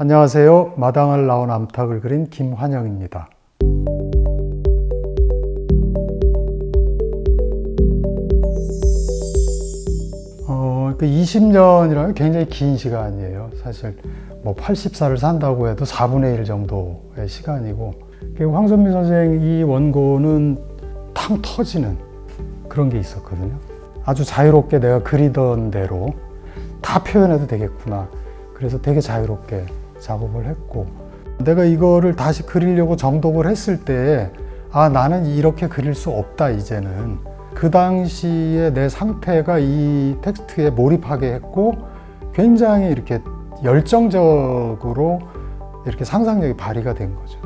안녕하세요. 마당을 나온 암탉을 그린 김환영입니다. 어, 그 20년이라면 굉장히 긴 시간이에요. 사실 뭐 80살을 산다고 해도 4분의 1 정도의 시간이고 그 황선미 선생 이 원고는 탕 터지는 그런 게 있었거든요. 아주 자유롭게 내가 그리던 대로 다 표현해도 되겠구나. 그래서 되게 자유롭게 작업을 했고 내가 이거를 다시 그리려고 정독을 했을 때 아, 나는 이렇게 그릴 수 없다, 이제는. 그 당시에 내 상태가 이 텍스트에 몰입하게 했고 굉장히 이렇게 열정적으로 이렇게 상상력이 발휘가 된 거죠.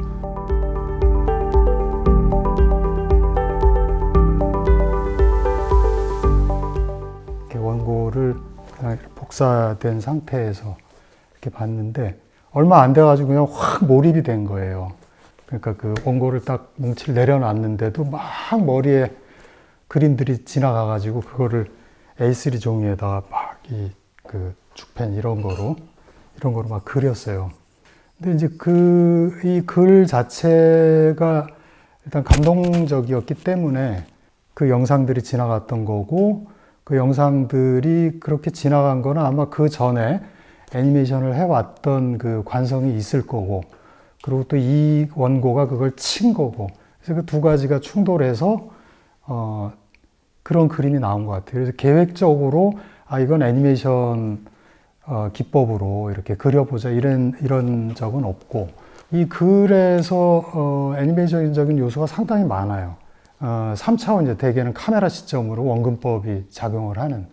이렇게 원고를 복사된 상태에서 이렇게 봤는데 얼마 안 돼가지고 그냥 확 몰입이 된 거예요. 그러니까 그 원고를 딱 뭉치를 내려놨는데도 막 머리에 그림들이 지나가가지고 그거를 A3 종이에다가 막 이 그 죽펜 이런 거로 이런 거로 막 그렸어요. 근데 이제 그 이 글 자체가 일단 감동적이었기 때문에 그 영상들이 지나갔던 거고 그 영상들이 그렇게 지나간 거는 아마 그 전에 애니메이션을 해왔던 그 관성이 있을 거고 그리고 또 이 원고가 그걸 친 거고 그래서 그 두 가지가 충돌해서 어 그런 그림이 나온 것 같아요. 그래서 계획적으로 아 이건 애니메이션 어, 기법으로 이렇게 그려보자 이런 이런 적은 없고 이 글에서 어, 애니메이션적인 요소가 상당히 많아요. 어, 3차원 이제 대개는 카메라 시점으로 원근법이 작용을 하는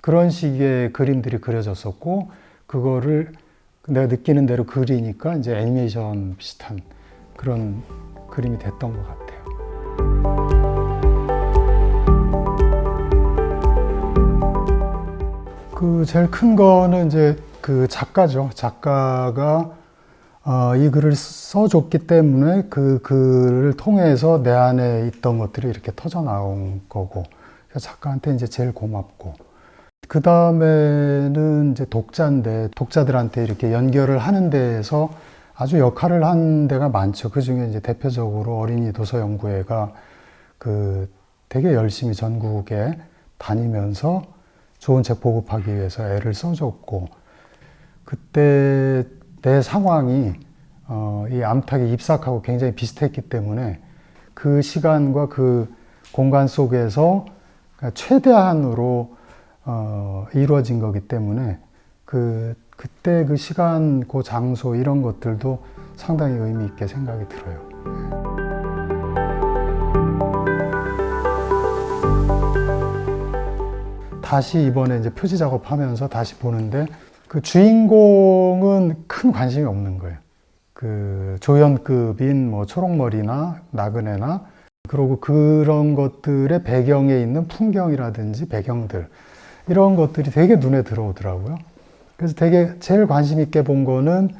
그런 식의 그림들이 그려졌었고 그거를 내가 느끼는 대로 그리니까 이제 애니메이션 비슷한 그런 그림이 됐던 것 같아요. 그 제일 큰 거는 이제 그 작가죠. 작가가 어, 이 글을 써줬기 때문에 그 글을 통해서 내 안에 있던 것들이 이렇게 터져 나온 거고 작가한테 이제 제일 고맙고 그 다음에는 이제 독자인데 독자들한테 이렇게 연결을 하는 데에서 아주 역할을 한 데가 많죠. 그 중에 이제 대표적으로 어린이 도서 연구회가 그 되게 열심히 전국에 다니면서 좋은 책 보급하기 위해서 애를 써줬고 그때 내 상황이 어, 이 암탉에 입삭하고 굉장히 비슷했기 때문에 그 시간과 그 공간 속에서 최대한으로 어, 이루어진 거기 때문에 그 그때 그 시간, 그 장소 이런 것들도 상당히 의미 있게 생각이 들어요. 다시 이번에 이제 표지 작업하면서 다시 보는데 그 주인공은 큰 관심이 없는 거예요. 그 조연급인 뭐 초록머리나 나그네나 그리고 그런 것들의 배경에 있는 풍경이라든지 배경들 이런 것들이 되게 눈에 들어오더라고요. 그래서 되게 제일 관심 있게 본 거는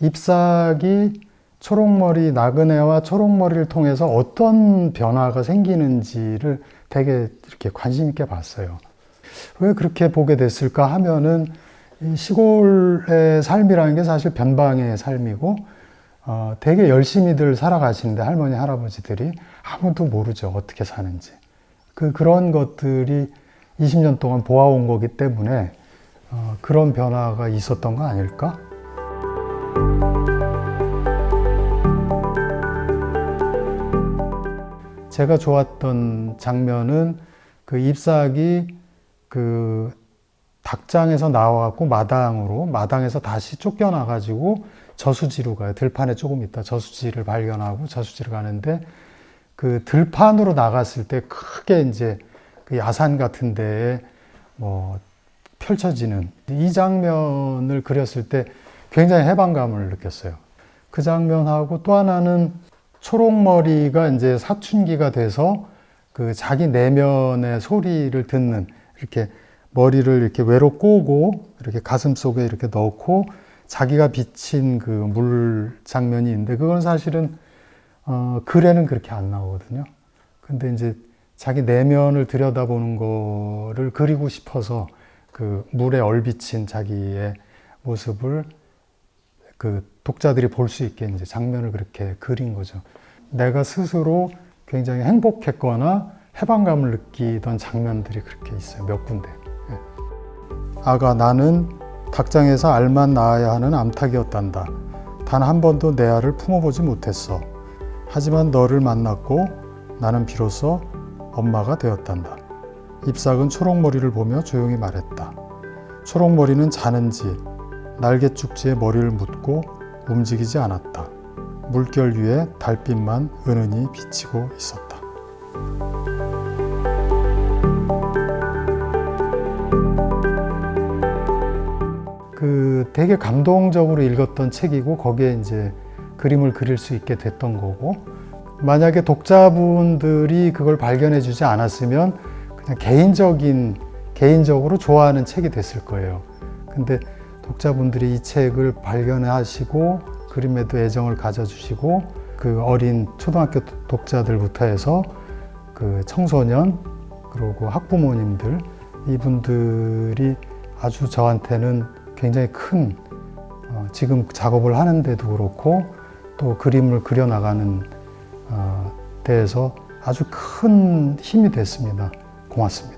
잎사귀 초록머리 나그네와 초록머리를 통해서 어떤 변화가 생기는지를 되게 이렇게 관심 있게 봤어요. 왜 그렇게 보게 됐을까 하면은 시골의 삶이라는 게 사실 변방의 삶이고 어, 되게 열심히들 살아가시는데 할머니 할아버지들이 아무도 모르죠 어떻게 사는지 그 그런 것들이 20년 동안 보아온 거기 때문에 어, 그런 변화가 있었던 거 아닐까? 제가 좋았던 장면은 그 잎사귀 그 닭장에서 나와갖고 마당으로 마당에서 다시 쫓겨나가지고 저수지로 가요. 들판에 조금 있다 저수지를 발견하고 저수지를 가는데 그 들판으로 나갔을 때 크게 이제 그 야산 같은 데에 뭐 펼쳐지는 이 장면을 그렸을 때 굉장히 해방감을 느꼈어요. 그 장면하고 또 하나는 초록머리가 이제 사춘기가 돼서 그 자기 내면의 소리를 듣는 이렇게 머리를 이렇게 외로 꼬고 이렇게 가슴 속에 이렇게 넣고 자기가 비친 그 물 장면이 있는데 그건 사실은 어, 글에는 그렇게 안 나오거든요. 근데 이제 자기 내면을 들여다보는 거를 그리고 싶어서 그 물에 얼비친 자기의 모습을 그 독자들이 볼 수 있게 이제 장면을 그렇게 그린 거죠. 내가 스스로 굉장히 행복했거나 해방감을 느끼던 장면들이 그렇게 있어요. 몇 군데. 예. 아가 나는 닭장에서 알만 낳아야 하는 암탉이었단다. 단 한 번도 내 알을 품어보지 못했어. 하지만 너를 만났고 나는 비로소 엄마가 되었단다. 잎삭은 초록머리를 보며 조용히 말했다. 초록머리는 자는지 날개죽지에 머리를 묻고 움직이지 않았다. 물결 위에 달빛만 은은히 비치고 있었다. 그 되게 감동적으로 읽었던 책이고 거기에 이제 그림을 그릴 수 있게 됐던 거고 만약에 독자분들이 그걸 발견해 주지 않았으면 그냥 개인적인 개인적으로 좋아하는 책이 됐을 거예요. 근데 독자분들이 이 책을 발견하시고 그림에도 애정을 가져주시고 그 어린 초등학교 독자들부터 해서 그 청소년 그리고 학부모님들 이분들이 아주 저한테는 굉장히 큰 어, 지금 작업을 하는데도 그렇고 또 그림을 그려 나가는 어, 데에서 아주 큰 힘이 됐습니다. 고맙습니다.